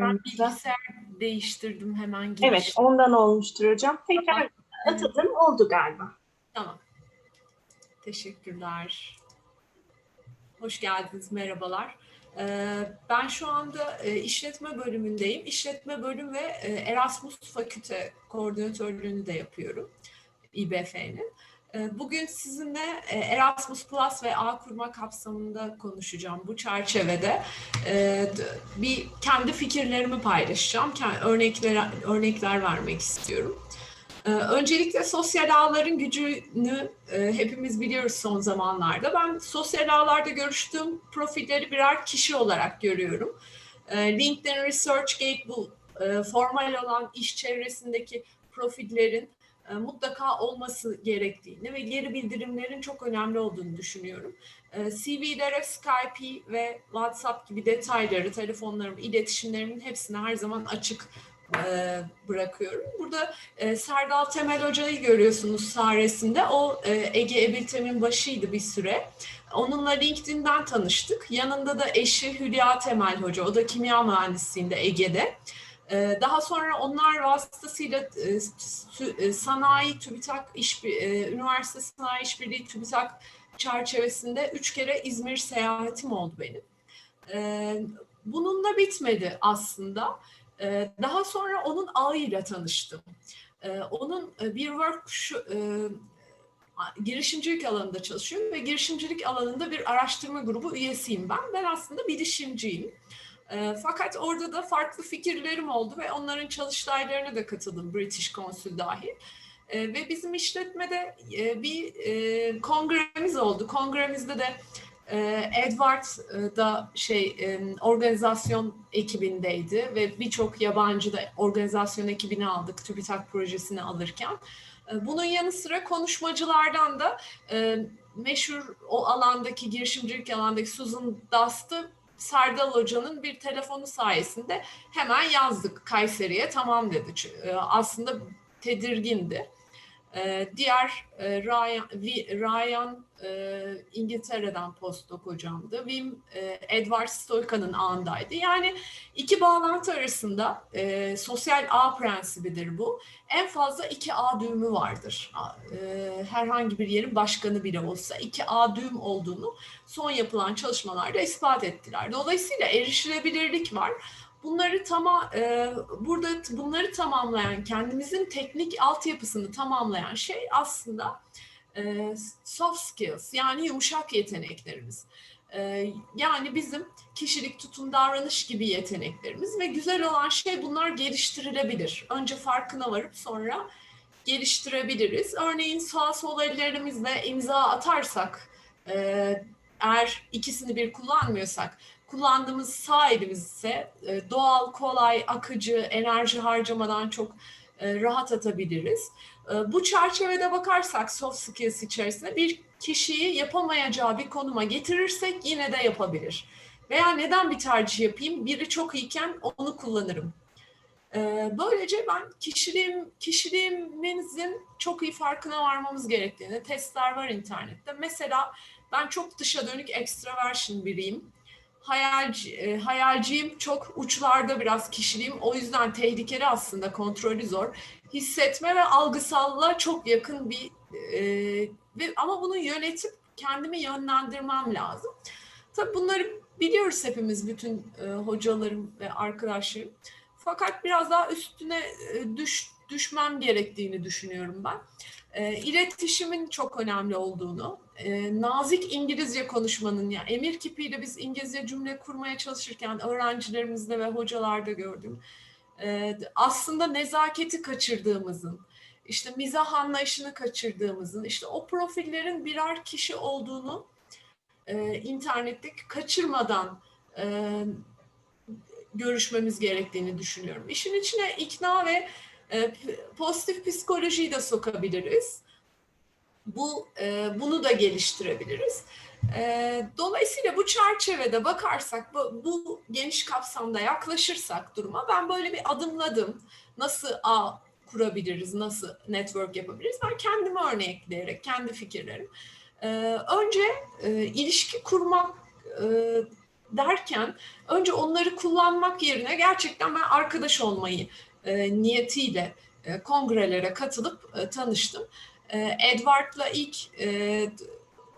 Ben bilgisayar değiştirdim hemen giriş. Evet, ondan olmuştur hocam. Tekrar atadım, oldu galiba. Tamam. Teşekkürler. Hoş geldiniz, merhabalar. Ee, Ben şu anda e, işletme bölümündeyim. İşletme bölüm ve e, Erasmus Fakülte koordinatörlüğünü de yapıyorum. İBF'nin. Ee, Bugün sizinle e, Erasmus Plus ve ağ kurma kapsamında konuşacağım bu çerçevede. Ee, Bir kendi fikirlerimi paylaşacağım. Örnekler, örnekler vermek istiyorum. Ee, Öncelikle sosyal ağların gücünü e, hepimiz biliyoruz son zamanlarda. Ben sosyal ağlarda görüştüğüm profilleri birer kişi olarak görüyorum. LinkedIn ResearchGate bu e, formal olan iş çevresindeki profillerin mutlaka olması gerektiğini ve geri bildirimlerin çok önemli olduğunu düşünüyorum. E, CV'lere Skype ve WhatsApp gibi detayları, telefonlarım, iletişimlerimin hepsini her zaman açık e, bırakıyorum. Burada e, Serdal Temel Hoca'yı görüyorsunuz sağ resimde. O e, Ege Ebiltem'in başıydı bir süre. Onunla LinkedIn'den tanıştık. Yanında da eşi Hülya Temel Hoca. O da kimya mühendisliğinde Ege'de. E, daha sonra onlar vasıtasıyla e, e, sanayi TÜBİTAK iş, e, üniversite sanayi işbirliği TÜBİTAK çerçevesinde üç kere İzmir seyahatim oldu benim. E, bununla bitmedi aslında. Ee, Daha sonra onun ağıyla tanıştım. Ee, Onun bir workshop, girişimcilik alanında çalışıyor ve girişimcilik alanında bir araştırma grubu üyesiyim ben. Ben aslında bilişimciyim. Ee, Fakat orada da farklı fikirlerim oldu ve onların çalıştaylarına da katıldım British Council dahil. Ee, Ve bizim işletmede e, bir e, kongremiz oldu. Kongremizde de ee, Edward e, da şey e, organizasyon ekibindeydi ve birçok yabancı da organizasyon ekibini aldık TÜBİTAK projesini alırken. Ee, Bunun yanı sıra konuşmacılardan da e, meşhur o alandaki girişimcilik alandaki Susan Dust'ı Serdal Hoca'nın bir telefonu sayesinde hemen yazdık Kayseri'ye tamam dedi. E, Aslında tedirgindi. Ee, Diğer e, Ryan, Ryan e, İngiltere'den postdoc hocamdı. Wim e, Edward Stoika'nın ağındaydı. Yani iki bağlantı arasında e, sosyal ağ prensibidir bu. En fazla iki ağ düğümü vardır. E, herhangi bir yerin başkanı bile olsa iki ağ düğüm olduğunu son yapılan çalışmalarda ispat ettiler. Dolayısıyla erişilebilirlik var. Bunları tama e, burada bunları tamamlayan kendimizin teknik altyapısını tamamlayan şey aslında e, soft skills yani yumuşak yeteneklerimiz. E, yani bizim kişilik, tutum, davranış gibi yeteneklerimiz ve güzel olan şey bunlar geliştirilebilir. Önce farkına varıp sonra geliştirebiliriz. Örneğin sağ sol ellerimizle imza atarsak e, eğer ikisini bir kullanmıyorsak kullandığımız sağ ise e, doğal, kolay, akıcı, enerji harcamadan çok e, rahat atabiliriz. E, Bu çerçevede bakarsak soft skills içerisinde bir kişiyi yapamayacağı bir konuma getirirsek yine de yapabilir. Veya neden bir tercih yapayım? Biri çok iyiken onu kullanırım. Böylece ben kişiliğim, kişiliğimizin çok iyi farkına varmamız gerektiğini, testler var internette. Mesela ben çok dışa dönük extraversion biriyim hayalci, e, hayalciyim. Çok uçlarda biraz kişiliğim. O yüzden tehlikeli aslında kontrolü zor. Hissetme ve algısalla çok yakın bir e, ve ama bunu yönetip kendimi yönlendirmem lazım. Tabii bunları biliyoruz hepimiz bütün e, hocalarım ve arkadaşlarım. Fakat biraz daha üstüne e, düş, düşmem gerektiğini düşünüyorum ben. E, iletişimin çok önemli olduğunu, e, nazik İngilizce konuşmanın ya emir kipiyle biz İngilizce cümle kurmaya çalışırken öğrencilerimizde ve hocalarda gördüm. E, aslında nezaketi kaçırdığımızın, işte mizah anlayışını kaçırdığımızın, işte o profillerin birer kişi olduğunu e, internetteki kaçırmadan e, görüşmemiz gerektiğini düşünüyorum. İşin içine ikna ve e, pozitif psikolojiyi de sokabiliriz. Bu e, bunu da geliştirebiliriz. E, dolayısıyla bu çerçevede bakarsak, bu, bu geniş kapsamda yaklaşırsak duruma, ben böyle bir adımladım. Nasıl ağ kurabiliriz, nasıl network yapabiliriz? Ben kendimi örnekleyerek, kendi fikirlerim. Önce ilişki kurmak derken önce onları kullanmak yerine gerçekten ben arkadaş olmayı e, niyetiyle e, kongrelere katılıp e, tanıştım. E, Edward'la ilk e,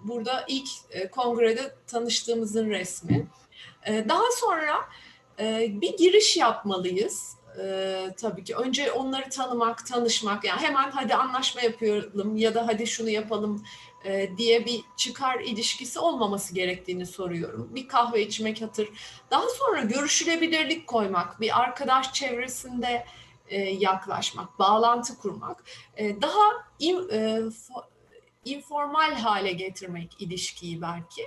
burada ilk e, kongrede tanıştığımızın resmi. E, daha sonra e, bir giriş yapmalıyız. E, tabii ki önce onları tanımak, tanışmak yani hemen hadi anlaşma yapalım ya da hadi şunu yapalım e, diye bir çıkar ilişkisi olmaması gerektiğini soruyorum. Bir kahve içmek hatır. Daha sonra görüşülebilirlik koymak, bir arkadaş çevresinde e, yaklaşmak, bağlantı kurmak, e, daha in, fo, informal hale getirmek ilişkiyi belki.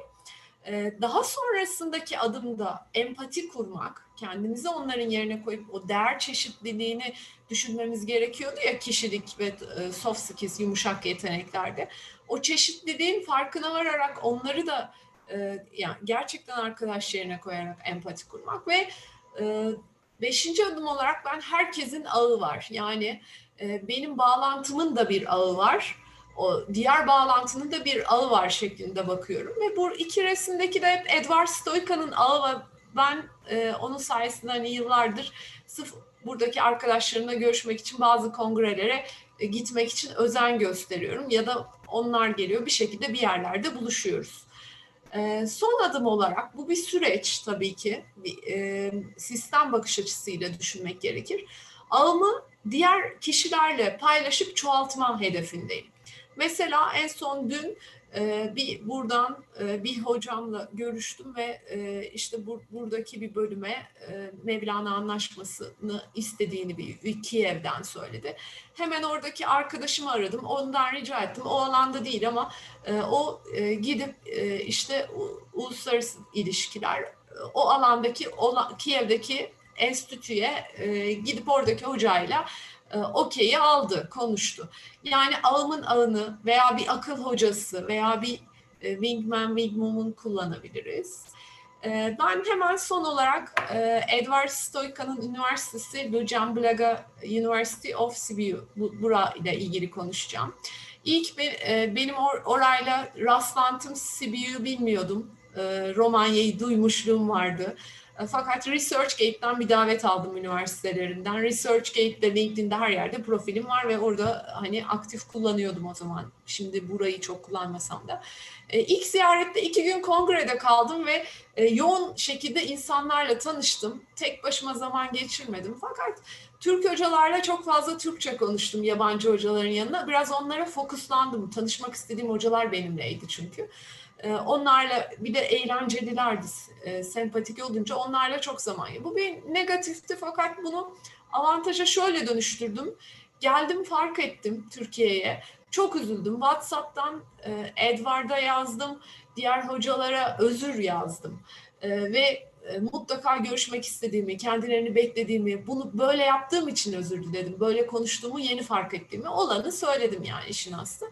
Daha sonrasındaki adımda empati kurmak, kendimizi onların yerine koyup o değer çeşitliliğini düşünmemiz gerekiyordu ya kişilik ve soft skills, yumuşak yeteneklerde. O çeşitliliğin farkına vararak onları da e, yani gerçekten arkadaş yerine koyarak empati kurmak ve e, beşinci adım olarak ben herkesin ağı var. Yani e, benim bağlantımın da bir ağı var. O diğer bağlantının da bir ağı var şeklinde bakıyorum. Ve bu iki resimdeki de hep Edward Stoika'nın ağı ve ben e, onun sayesinde hani yıllardır sırf buradaki arkadaşlarımla görüşmek için bazı kongrelere gitmek için özen gösteriyorum. Ya da onlar geliyor bir şekilde bir yerlerde buluşuyoruz. E, son adım olarak bu bir süreç tabii ki e, sistem bakış açısıyla düşünmek gerekir. Ağımı diğer kişilerle paylaşıp çoğaltma hedefindeyim. Mesela en son dün e, bir buradan e, bir hocamla görüştüm ve e, işte bu, buradaki bir bölüme e, Mevlana Anlaşması'nı istediğini bir, Kiev'den söyledi. Hemen oradaki arkadaşımı aradım. Ondan rica ettim. O alanda değil ama e, o e, gidip e, işte uluslararası ilişkiler o alandaki Kiev'deki enstitüye e, gidip oradaki hocayla okeyi aldı, konuştu. Yani ağımın ağını veya bir akıl hocası veya bir e, wingman, wingwoman kullanabiliriz. E, ben hemen son olarak e, Edward Stoika'nın üniversitesi Lujan Blaga University of Sibiu, bu, bura ile ilgili konuşacağım. İlk be, e, benim or, orayla rastlantım Sibiu'yu bilmiyordum. E, Romanya'yı duymuşluğum vardı. E, fakat ResearchGate'den bir davet aldım üniversitelerinden. ResearchGate'de, LinkedIn'de her yerde profilim var ve orada hani aktif kullanıyordum o zaman. Şimdi burayı çok kullanmasam da. E, ilk ziyarette iki gün kongrede kaldım ve e, yoğun şekilde insanlarla tanıştım. Tek başıma zaman geçirmedim. Fakat Türk hocalarla çok fazla Türkçe konuştum yabancı hocaların yanına. Biraz onlara fokuslandım. Tanışmak istediğim hocalar benimleydi çünkü. Onlarla bir de eğlencelilerdi, sempatik olunca onlarla çok zaman. Bu bir negatifti fakat bunu avantaja şöyle dönüştürdüm. Geldim fark ettim Türkiye'ye. Çok üzüldüm. WhatsApp'tan Edward'a yazdım. Diğer hocalara özür yazdım. Ve mutlaka görüşmek istediğimi, kendilerini beklediğimi, bunu böyle yaptığım için özür diledim. Böyle konuştuğumu yeni fark ettiğimi olanı söyledim yani işin aslı.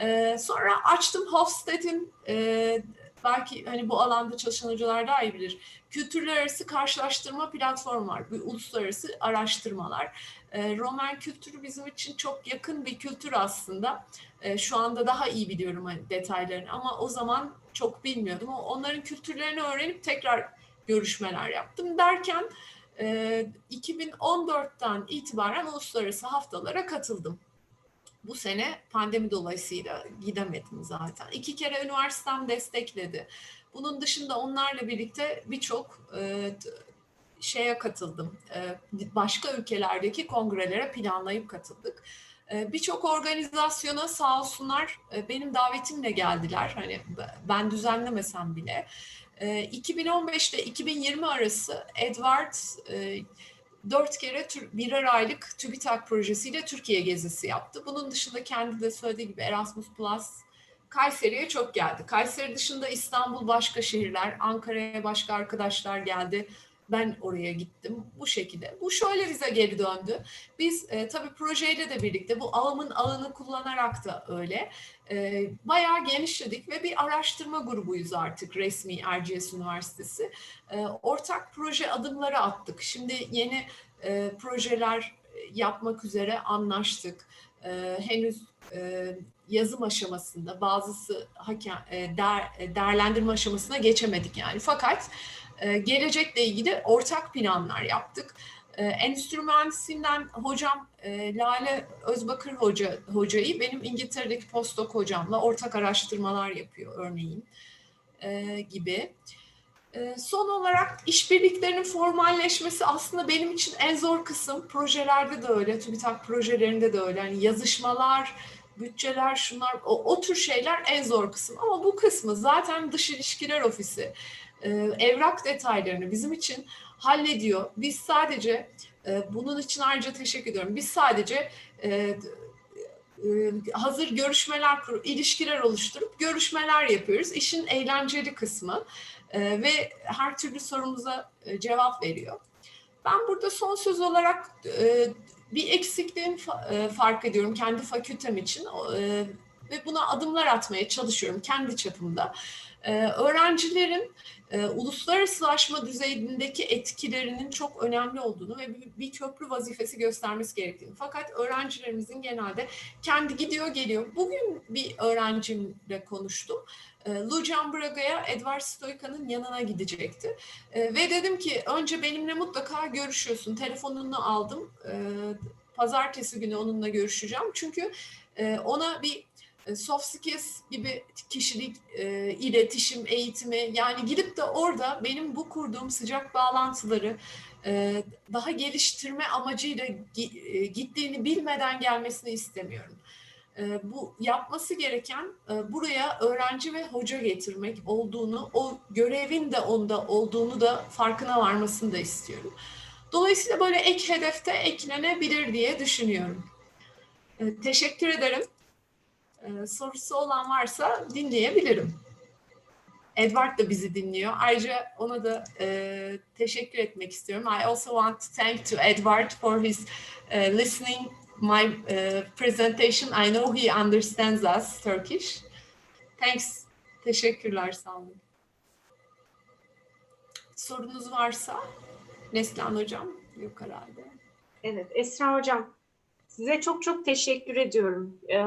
Ee, sonra açtım Hofstede'in e, belki hani bu alanda çalışan hocalar daha iyi bilir. Kültürler arası karşılaştırma platformu var. Bir uluslararası araştırmalar. E, Roman kültürü bizim için çok yakın bir kültür aslında. E, şu anda daha iyi biliyorum hani detaylarını ama o zaman çok bilmiyordum. Onların kültürlerini öğrenip tekrar görüşmeler yaptım derken e, 2014'ten itibaren uluslararası haftalara katıldım bu sene pandemi dolayısıyla gidemedim zaten. İki kere üniversitem destekledi. Bunun dışında onlarla birlikte birçok e, şeye katıldım. E, başka ülkelerdeki kongrelere planlayıp katıldık. E, birçok organizasyona sağ olsunlar e, benim davetimle geldiler. Hani ben düzenlemesem bile. E, 2015 ile 2020 arası Edward e, dört kere birer aylık TÜBİTAK projesiyle Türkiye gezisi yaptı. Bunun dışında kendi de söylediği gibi Erasmus Plus Kayseri'ye çok geldi. Kayseri dışında İstanbul başka şehirler, Ankara'ya başka arkadaşlar geldi. Ben oraya gittim bu şekilde. Bu şöyle bize geri döndü. Biz e, tabii projeyle de birlikte bu ağımın ağını kullanarak da öyle e, bayağı genişledik ve bir araştırma grubuyuz artık resmi Erciyes Üniversitesi. E, ortak proje adımları attık. Şimdi yeni e, projeler yapmak üzere anlaştık. E, henüz e, yazım aşamasında, bazısı hakem, e, der, e, değerlendirme aşamasına geçemedik yani. Fakat e, gelecekle ilgili ortak planlar yaptık. E, endüstri mühendisliğinden hocam e, Lale Özbakır hoca hocayı benim İngiltere'deki postdoc hocamla ortak araştırmalar yapıyor örneğin e, gibi. E, son olarak işbirliklerinin formalleşmesi aslında benim için en zor kısım. Projelerde de öyle, TÜBİTAK projelerinde de öyle. Yani yazışmalar, bütçeler, şunlar, o, o tür şeyler en zor kısım. Ama bu kısmı zaten dış ilişkiler ofisi e, evrak detaylarını bizim için hallediyor. Biz sadece e, bunun için ayrıca teşekkür ediyorum. Biz sadece e, hazır görüşmeler, kur- ilişkiler oluşturup görüşmeler yapıyoruz. İşin eğlenceli kısmı ve her türlü sorumuza cevap veriyor. Ben burada son söz olarak bir eksikliğini fa- e, fark ediyorum kendi fakültem için ve buna adımlar atmaya çalışıyorum kendi çapımda. E, öğrencilerin e, uluslararasılaşma düzeyindeki etkilerinin çok önemli olduğunu ve bir, bir köprü vazifesi göstermesi gerektiğini. Fakat öğrencilerimizin genelde kendi gidiyor geliyor. Bugün bir öğrencimle konuştum. E, Lucian Braga'ya Edward Stoika'nın yanına gidecekti. E, ve dedim ki önce benimle mutlaka görüşüyorsun. Telefonunu aldım. Pazartesi günü onunla görüşeceğim. Çünkü e, ona bir soft skills gibi kişilik, e, iletişim, eğitimi yani gidip de orada benim bu kurduğum sıcak bağlantıları e, daha geliştirme amacıyla e, gittiğini bilmeden gelmesini istemiyorum. E, bu yapması gereken e, buraya öğrenci ve hoca getirmek olduğunu, o görevin de onda olduğunu da farkına varmasını da istiyorum. Dolayısıyla böyle ek hedefte eklenebilir diye düşünüyorum. E, teşekkür ederim. Ee, sorusu olan varsa dinleyebilirim. Edward da bizi dinliyor. Ayrıca ona da e, teşekkür etmek istiyorum. I also want to thank to Edward for his uh, listening my uh, presentation. I know he understands us Turkish. Thanks. Teşekkürler, sağ olun. Sorunuz varsa Neslihan Hocam yok herhalde. Evet, Esra Hocam, size çok çok teşekkür ediyorum. Ee,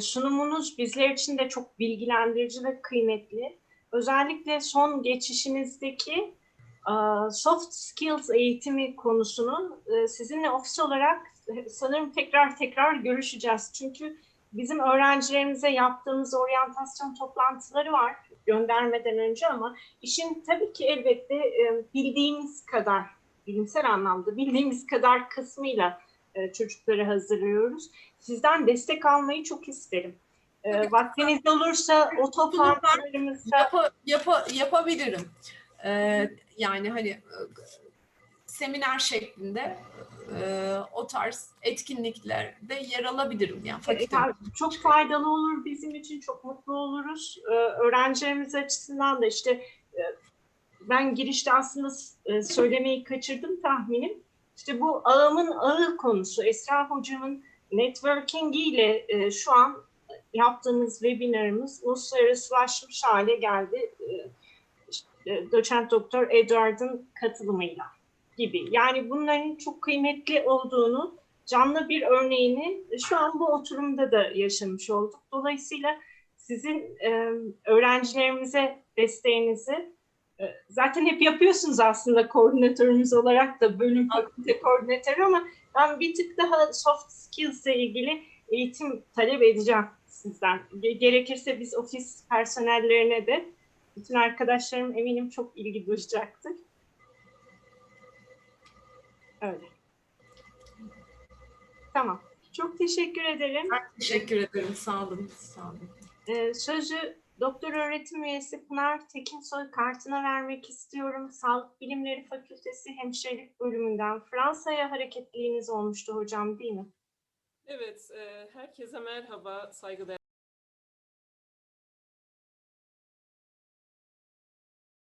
sunumunuz bizler için de çok bilgilendirici ve kıymetli. Özellikle son geçişinizdeki e, soft skills eğitimi konusunu e, sizinle ofis olarak sanırım tekrar tekrar görüşeceğiz. Çünkü bizim öğrencilerimize yaptığımız oryantasyon toplantıları var göndermeden önce ama işin tabii ki elbette e, bildiğimiz kadar bilimsel anlamda bildiğimiz kadar kısmıyla e, çocukları hazırlıyoruz. Sizden destek almayı çok isterim. E, vaktiniz olursa o toplantılarımızda Yapa, yapa, yapabilirim. Ee, yani hani e, seminer şeklinde e, o tarz etkinliklerde yer alabilirim. Yani fakültem. Çok faydalı olur bizim için çok mutlu oluruz. Ee, öğrencilerimiz açısından da işte e, ben girişte aslında e, söylemeyi kaçırdım tahminim. İşte bu ağımın ağı konusu Esra hocamın networking ile e, şu an yaptığımız webinarımız uluslararasılaşmış hale geldi. E, işte, doçent doktor Edward'ın katılımıyla gibi. Yani bunların çok kıymetli olduğunu canlı bir örneğini şu an bu oturumda da yaşamış olduk. Dolayısıyla sizin e, öğrencilerimize desteğinizi zaten hep yapıyorsunuz aslında koordinatörümüz olarak da bölüm fakülte koordinatörü ama ben bir tık daha soft skills ile ilgili eğitim talep edeceğim sizden. Ge- Gerekirse biz ofis personellerine de bütün arkadaşlarım eminim çok ilgi duyacaktır. Öyle. Tamam. Çok teşekkür ederim. Ben teşekkür ederim. Sağ olun. Sağ olun. Ee, sözü doktor öğretim üyesi Pınar Tekinsoy kartına vermek istiyorum. Sağlık Bilimleri Fakültesi Hemşirelik Bölümünden Fransa'ya hareketliliğiniz olmuştu hocam değil mi? Evet, e, herkese merhaba saygıdeğer